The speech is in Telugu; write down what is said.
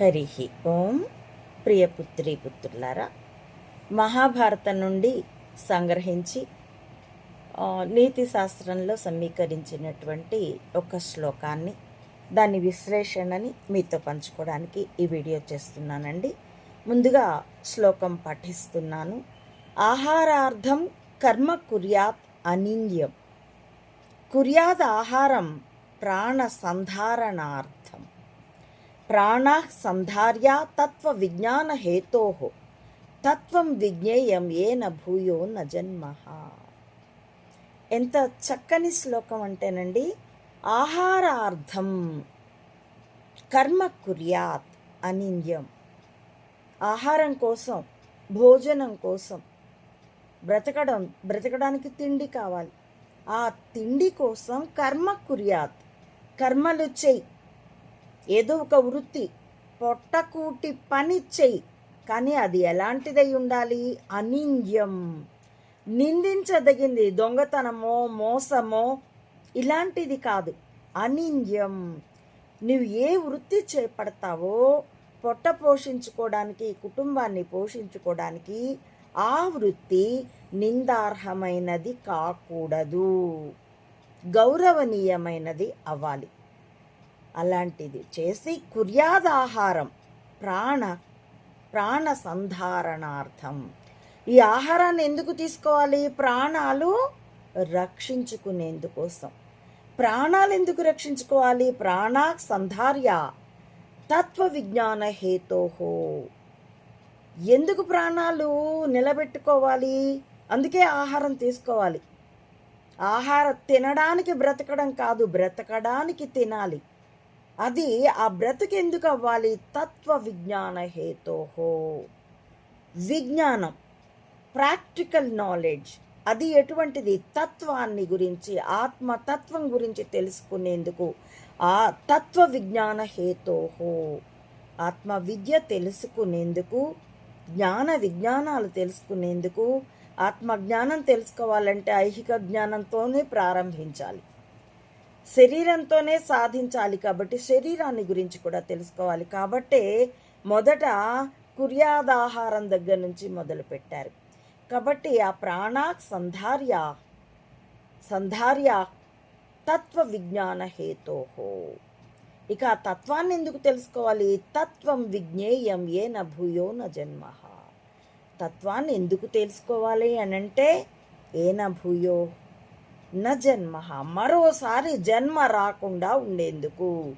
హరి ఓం. ప్రియపుత్రి పుత్రులారా మహాభారతం నుండి సంగ్రహించి నీతి శాస్త్రంలో సమీకరించినటువంటి ఒక శ్లోకాన్ని దాని విశ్లేషణని మీతో పంచుకోవడానికి ఈ వీడియో చేస్తున్నానండి. ముందుగా శ్లోకం పఠిస్తున్నాను ఆహారార్థం కర్మ కుర్యాత్ అనింద్యం. కుర్యాద్ ఆహారం ప్రాణ సంధారణార్థం. ప్రాణా సంధార్య తత్వ విజ్ఞాన హేతో తత్వం విజ్ఞేయం ఏన భూయో న జన్మ. ఎంత చక్కని శ్లోకం అంటేనండి ఆహారార్థం కర్మ కుర్యాత్ అనింద్యం ఆహారం కోసం భోజనం కోసం బ్రతకడం బ్రతకడానికి తిండి కావాలి. ఆ తిండి కోసం కర్మ కుర్యాత్ కర్మలు చెయ్యి ఏదో ఒక వృత్తి. పొట్టకూటి పని చెయ్యి. కానీ అది ఎలాంటిదై ఉండాలి? అనింద్యం. నిందించదగింది దొంగతనమో మోసమో ఇలాంటిది కాదు. అనింద్యం. నువ్వు ఏ వృత్తి చేపడతావో పొట్ట పోషించుకోవడానికి కుటుంబాన్ని పోషించుకోవడానికి ఆ వృత్తి నిందార్హమైనది కాకూడదు. గౌరవనీయమైనది అవ్వాలి. అలాంటిది. చేసి కుర్యాదాహారం ప్రాణ ప్రాణ సంధారణార్థం ఈ ఆహారాన్ని ఎందుకు తీసుకోవాలి? ప్రాణాలు రక్షించుకునేందుకోసం. ప్రాణాలు ఎందుకు రక్షించుకోవాలి? ప్రాణా సంధార్య తత్వ విజ్ఞాన హేతోహో. ఎందుకు ప్రాణాలు నిలబెట్టుకోవాలి? అందుకే ఆహారం తీసుకోవాలి. ఆహారం తినడానికి బ్రతకడం కాదు బ్రతకడానికి తినాలి. అది ఆ బ్రతుకెందుకు అవ్వాలి తత్వ విజ్ఞాన హేతోహో. విజ్ఞానం ప్రాక్టికల్ నాలెడ్జ్ అది ఎటువంటిది? తత్వాన్ని గురించి ఆత్మతత్వం గురించి తెలుసుకునేందుకు ఆ తత్వ విజ్ఞాన హేతోహో. ఆత్మ విద్య తెలుసుకునేందుకు జ్ఞాన విజ్ఞానాలు తెలుసుకునేందుకు ఆత్మ జ్ఞానం తెలుసుకోవాలంటే ఐహిక జ్ఞానంతోనే ప్రారంభించాలి. శరీరంతోనే సాధించాలి కాబట్టి శరీరాన్ని గురించి కూడా తెలుసుకోవాలి. కాబట్టే మొదట కుర్యాదాహారం దగ్గర నుంచి మొదలు పెట్టారు. కాబట్టి ఆ ప్రాణ సంధార్య సంధార్య తత్వ విజ్ఞాన హేతోహో. ఇక ఆ తత్వాన్ని ఎందుకు తెలుసుకోవాలి? తత్వం విజ్ఞేయం ఏ భూయో న జన్మ. తత్వాన్ని ఎందుకు తెలుసుకోవాలి అనంటే ఏ నభూయో నజన్మ మరోసారి జన్మ రాకుండా ఉండేందుకు.